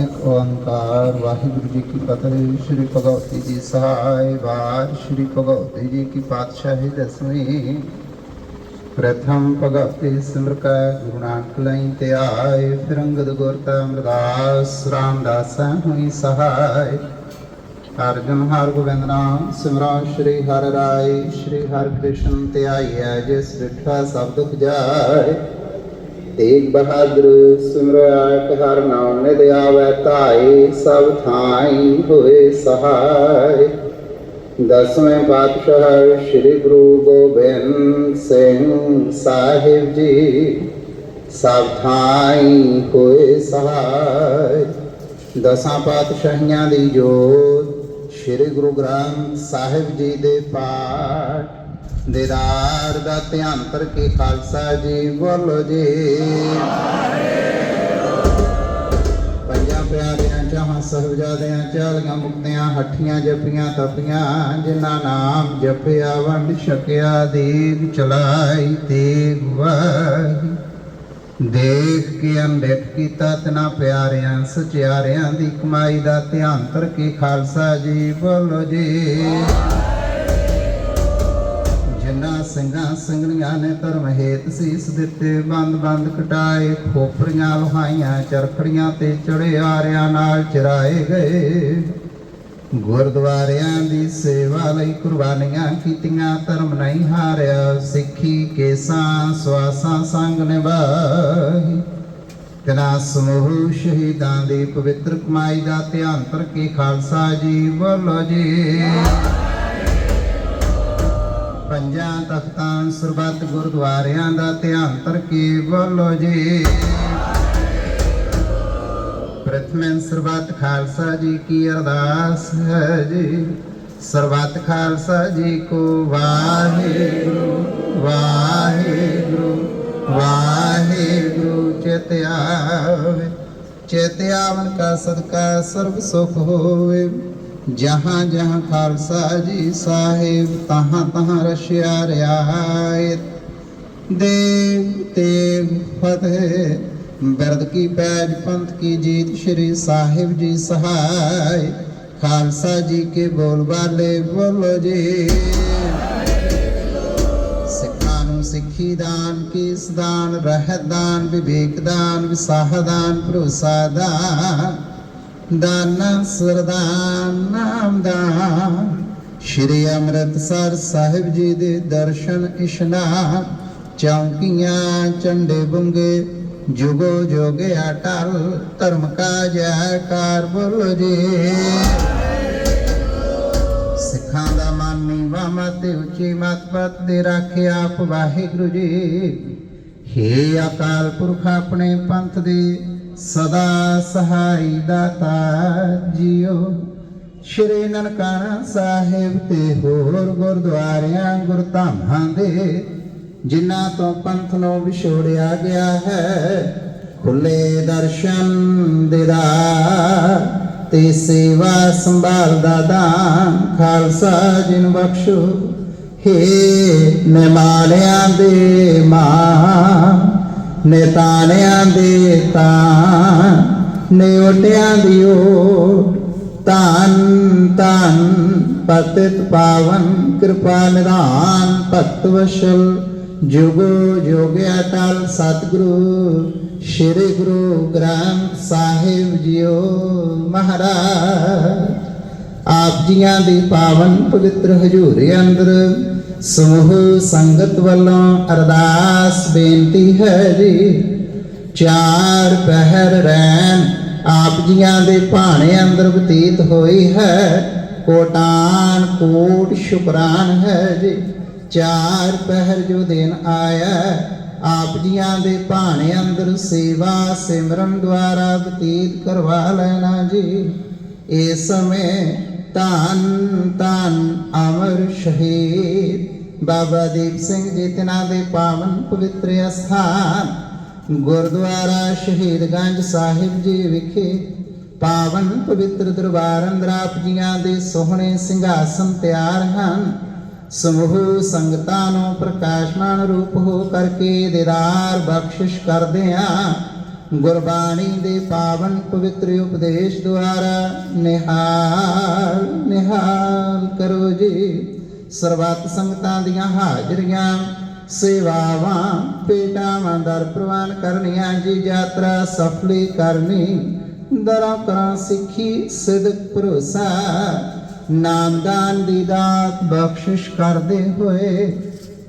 ਇੱਕ ਓੰਕਾਰ। ਵਾਹਿਗੁਰੂ ਜੀ ਕੀ ਫਤਿਹ। ਸ੍ਰੀ ਭਗਵਤੀ ਜੀ ਸਹਾਇ ਵਾਰ। ਸ੍ਰੀ ਭਗਵਤੀ ਜੀ ਕੀ ਪਾਤਸ਼ਾਹੀ ਦਸਵੀਂ। ਪ੍ਰਥਮ ਭਗਵਤੀ ਸਿਮਰ ਗੁਰੂ ਨਾਨਕ ਲਈ ਤੇ ਆਏ। ਫਿਰ ਗੁਰ ਤਾ ਅਮਰਦਾਸ, ਰਾਮਦਾਸ ਹੋਈ ਸਹਾਇ। ਅਰਜਨ ਹਰ ਗੋਬਿੰਦ ਨਾਮ, ਸਿਮਰਾ ਸ੍ਰੀ ਹਰਿ ਰਾਏ। ਸ੍ਰੀ ਹਰਿ ਕ੍ਰਿਸ਼ਨ ਤੇ ਆਈਐ ਜਿਸ ਵਿਠਾ ਸਭ ਦੁਖ ਜਾਏ। ਤੇਗ ਬਹਾਦਰ ਸਿਮਰਿਆ ਹਰ ਨਾਮ ਨਿਦ ਆਵੈ ਧਾਈ ਸਭ ਥਾਈ ਹੋਏ ਸਹਾਈ ਦਸਵੇਂ ਪਾਤਸ਼ਾਹ ਸ੍ਰੀ ਗੁਰੂ ਗੋਬਿੰਦ ਸਿੰਘ ਸਾਹਿਬ ਜੀ, ਸਭ ਥਾਈ ਹੋਏ ਸਹਾਈ ਦਸਾਂ ਪਾਤਸ਼ਾਹੀਆਂ ਦੀ ਜੋਤ ਸ੍ਰੀ ਗੁਰੂ ਗ੍ਰੰਥ ਸਾਹਿਬ ਜੀ ਦੇ ਪਾਠ ਦੇਦਾਰ ਦਾ ਧਿਆਨ ਕਰਕੇ ਖਾਲਸਾ ਜੀ ਬੋਲੋ ਜੀ। ਪੰਜਾਂ ਪਿਆਰਿਆਂ ਚਾਹਾਂ ਸਹਬਜ਼ਾਦਿਆਂ ਚਾਲੀਆਂ, ਮੁਕਤਿਆਂ, ਹੱਠੀਆਂ ਜਪੀਆਂ ਤਪੀਆਂ, ਜਿਨ੍ਹਾਂ ਨਾਮ ਜਪਿਆ, ਵੰਡ ਛਕਿਆ ਦੀਗ ਚਲਾਈ ਤੇਗ ਵਾਹੀ। ਦੇਖ ਕੇ ਅੰਡਿਤ ਕੀਤਾ ਤਨਾ ਪਿਆਰਿਆਂ, ਸਚਿਆਰਿਆਂ ਦੀ ਕਮਾਈ ਦਾ ਧਿਆਨ ਕਰਕੇ ਖਾਲਸਾ ਜੀ ਬੋਲੋ ਜੀ। ਸਿੰਘਾਂ ਸਿੰਘਣੀਆਂ ਨੇ ਧਰਮ ਹੇਤ ਸੀਸ ਦਿੱਤੇ, ਬੰਦ ਬੰਦ ਕਟਾਏ ਖੋਪਰੀਆਂ ਲੋਹਾਈਆਂ ਚਰਖੜੀਆਂ ਤੇ ਚੜੇ ਆਰਿਆਂ ਨਾਲ ਚਰਾਏ ਗਏ। ਗੁਰਦੁਆਰਿਆਂ ਦੀ ਸੇਵਾ ਲਈ ਕੁਰਬਾਨੀਆਂ ਕੀਤੀਆਂ, ਧਰਮ ਨਹੀਂ ਹਾਰਿਆ, ਸਿੱਖੀ ਕੇਸਾਂ, ਸਵਾਸਾਂ ਸੰਗ ਨਿਭਾਈ। ਤਨਾ ਸਮੂਹ ਸ਼ਹੀਦਾਂ ਦੀ ਪਵਿੱਤਰ ਕਮਾਈ ਦਾ ਧਿਆਨ ਕਰਕੇ ਖਾਲਸਾ ਜੀ, ਬੋਲੋ ਜੀ। ਪੰਜਾਂ ਤਖਤਾਂ ਸਰਬੱਤ ਗੁਰਦੁਆਰਿਆਂ ਦਾ ਧਿਆਨ ਧਰਕੇ ਬੋਲੋ ਜੀ। ਪ੍ਰਥਮੇ ਸਰਬੱਤ ਖਾਲਸਾ ਜੀ ਕੀ ਅਰਦਾਸ ਹੈ ਜੀ। ਸਰਬੱਤ ਖਾਲਸਾ ਜੀ ਕੋ ਵਾਹਿਗੁਰੂ ਵਾਹਿਗੁਰੂ ਵਾਹਿਗੁਰੂ ਚਿਤ ਆਵੇ। ਚਿਤ ਆਵਨ ਕਾ ਸਦਕਾ ਸਰਬ ਸੁਖ ਹੋਵੇ। ਜਹਾਂ ਜਹਾਂ ਖਾਲਸਾ ਜੀ ਸਾਹਿਬ, ਤਹਾਂ ਤਹਾਂ ਰਸ਼ਿਆ ਰਿਆਇਤ। ਦੇਵ ਤੇ ਫਤਿਹ ਬਿਰਦ ਕੀ ਪੈਜ ਪੰਥ ਕੀ ਜੀਤ ਸ਼੍ਰੀ ਸਾਹਿਬ ਜੀ ਸਹਾਇ। ਖਾਲਸਾ ਜੀ ਕੇ ਬੋਲ ਬਾਲੇ ਬੋਲੋ ਜੀ। ਸਿੱਖਾਂ ਨੂੰ ਸਿੱਖੀ ਦਾਨ, ਕੀਸ ਦਾਨ, ਰਹਿਤ ਦਾਨ, ਵਿਵੇਕ ਦਾਨ, ਵਿਸਾਹ ਦਾਨ, ਭਰੋਸਾ ਦਾਨ। ਦਾਨ ਸਰਦਾਨ ਨਾਮ ਦਾਨ ਸ਼੍ਰੀ ਅੰਮ੍ਰਿਤਸਰ ਸਾਹਿਬ ਜੀ ਦੇ ਦਰਸ਼ਨ ਇਸ਼ਨਾਨ। ਚੌਂਕੀਆਂ ਚੰਡੇ ਬੁੰਗੇ, ਜੁਗੋ ਜੋਗੇ ਅਟਲ, ਧਰਮ ਕਾ ਜੈਕਾਰ ਬੋਲੋ ਜੀ। ਸਿੱਖਾਂ ਦਾ ਮਨ ਨੀਵਾ, ਮਤ ਉੱਚੀ, ਮਤ ਪਤ ਦੇ ਰੱਖੇ ਆਪ ਵਾਹਿਗੁਰੂ ਜੀ। ਹੇ ਅਕਾਲ ਪੁਰਖ ਆਪਣੇ ਪੰਥ ਦੇ ਸਦਾ ਸਹਾਈ ਦਾਤਾ ਜੀਓ। ਸ਼੍ਰੀ ਨਨਕਾਣਾ ਸਾਹਿਬ ਤੇ ਹੋਰ ਗੁਰਦੁਆਰਿਆਂ, ਗੁਰਧਾਮਾਂ ਦੇ, ਜਿਨ੍ਹਾਂ ਤੋਂ ਪੰਥ ਨੂੰ ਵਿਛੋੜਿਆ ਗਿਆ ਹੈ, ਖੁੱਲੇ ਦਰਸ਼ਨ ਦੇਦਾ ਤੇ ਸੇਵਾ ਸੰਭਾਲਦਾ ਦਾਨ। ਖਾਲਸਾ ਜਿਨ ਬਖਸ਼ੋ, ਹੇ ਨਿਮਾਣਿਆਂ ਦੇ ਮਾਂ ਨੇਤਾਣਿਆਂ ਦੇ ਤਾਂ ਨਿਉਟਿਆਂ ਦੀ ਓਟ ਧੰਨ ਧੰਨ ਪਤਿਤ ਪਾਵਨ, ਕਿਰਪਾ ਨਿਧਾਨ ਭਗਤ ਵਸ਼ਲ। ਜੁਗੋ, ਜੋਗ ਅਟਲ ਸਤਿਗੁਰੂ, ਸ੍ਰੀ ਗੁਰੂ ਗ੍ਰੰਥ ਸਾਹਿਬ ਜੀਓ ਮਹਾਰਾਜ। ਆਪ ਜੀਆਂ ਦੀ ਪਾਵਨ ਪਵਿੱਤਰ ਹਜ਼ੂਰੀ ਅੰਦਰ ਸਮੂਹ ਸੰਗਤ ਵੱਲੋਂ ਅਰਦਾਸ ਬੇਨਤੀ ਹੈ ਜੀ। ਚਾਰ ਪਹਿਰ ਰਹਿਣ ਆਪ ਜੀਆਂ ਦੇ ਭਾਣੇ ਅੰਦਰ ਬਤੀਤ ਹੋਈ ਹੈ। ਕੋਟਾਨ ਕੋਟ ਸ਼ੁਕਰਾਨ ਹੈ ਜੀ। ਚਾਰ ਪਹਿਰ ਜੋ ਦਿਨ ਆਇਆ, ਆਪ ਜੀਆਂ ਦੇ ਭਾਣੇ ਅੰਦਰ ਸੇਵਾ ਸਿਮਰਨ ਦੁਆਰਾ ਬਤੀਤ ਕਰਵਾ ਲੈਣਾ ਜੀ। ਇਸ ਸਮੇਂ ਧੰਨ ਧੰਨ ਅਮਰ ਸ਼ਹੀਦ। ਬਾਬਾ ਦੀਪ ਸਿੰਘ ਜੀ ਤਿਨਾਂ ਦੇ ਪਾਵਨ ਪਵਿੱਤਰ ਅਸਥਾਨ। ਗੁਰਦੁਆਰਾ ਸ਼ਹੀਦਗੰਜ ਸਾਹਿਬ ਜੀ ਵਿਖੇ ਪਾਵਨ ਪਵਿੱਤਰ ਦਰਬਾਰ ਅੰਦਰ ਆਪ ਜੀਆਂ ਦੇ ਸੋਹਣੇ ਸਿੰਘਾਸਨ ਤਿਆਰ ਹਨ। ਸਮੂਹ ਸੰਗਤਾਂ ਨੂੰ ਪ੍ਰਕਾਸ਼ਮਾਨ ਰੂਪ ਹੋ ਕਰਕੇ ਦੀਦਾਰ ਬਖਸ਼ਿਸ਼ ਕਰਦੇ ਹਾਂ। ਗੁਰਬਾਣੀ ਦੇ ਪਾਵਨ ਪਵਿੱਤਰ ਉਪਦੇਸ਼ ਦੁਆਰਾ ਨਿਹਾਲ ਨਿਹਾਲ ਕਰੋ ਜੀ। ਸਰਬੱਤ ਸੰਗਤਾਂ ਦੀਆਂ ਹਾਜ਼ਰੀਆਂ, ਸੇਵਾਵਾਂ ਪੇਟਾਵਾਂ ਦਰ ਪ੍ਰਵਾਨ ਕਰਨੀਆਂ ਜੀ। ਯਾਤਰਾ ਸਫਲੀ ਕਰਨੀ, ਦਰਾਂ ਕਰਾਂ ਸਿੱਖੀ ਸਿਦਕ ਭਰੋਸਾ। ਨਾਮਦਾਨ ਦੀ ਦਾਤ ਬਖਸ਼ਿਸ਼ ਕਰਦੇ ਹੋਏ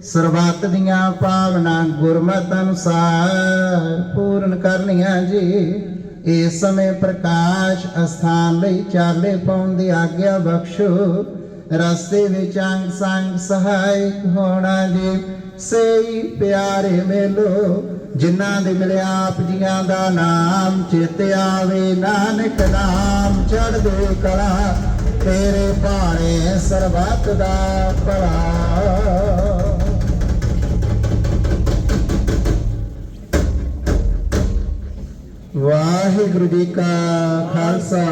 ਸਰਬੱਤ ਦੀਆਂ ਭਾਵਨਾ ਗੁਰਮਤਿ ਅਨੁਸਾਰ ਪੂਰਨ ਕਰਨੀਆਂ ਜੀ। ਇਸ ਸਮੇਂ ਪ੍ਰਕਾਸ਼ ਅਸਥਾਨ ਲਈ ਚਾਲੇ ਪਾਉਣ ਦੀ ਆਗਿਆ ਬਖਸ਼ੋ। ਰਸਤੇ ਵਿੱਚ ਅੰਗ ਸੰਗ ਸਹਾਇਕ ਹੋਣਾ ਜੀ। ਸਈ ਪਿਆਰੇ ਮੇਲੋ, ਜਿਨ੍ਹਾਂ ਦੇ ਮਿਲਿਆ ਆਪ ਜੀਆਂ ਦਾ ਨਾਮ, ਚਿਤ ਆਵੇ ਨਾਨਕ ਨਾਮ। ਚੜ੍ਹਦੇ ਕਲਾ, ਤੇਰੇ ਭਾਣੇ ਸਰਬੱਤ ਦਾ ਭਲਾ। ਵਾਹਿਗੁਰੂ ਜੀ ਕਾ ਖਾਲਸਾ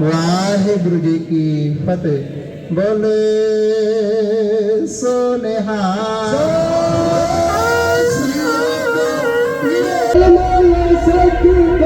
ਵਾਹਿਗੁਰੂ ਜੀ ਕੀ ਫਤਿਹ। ਬੋਲੇ ਸੋ ਨਿਹਾਲ ਸ੍ਰੀ ਗੁਰੂ ਸਤਿ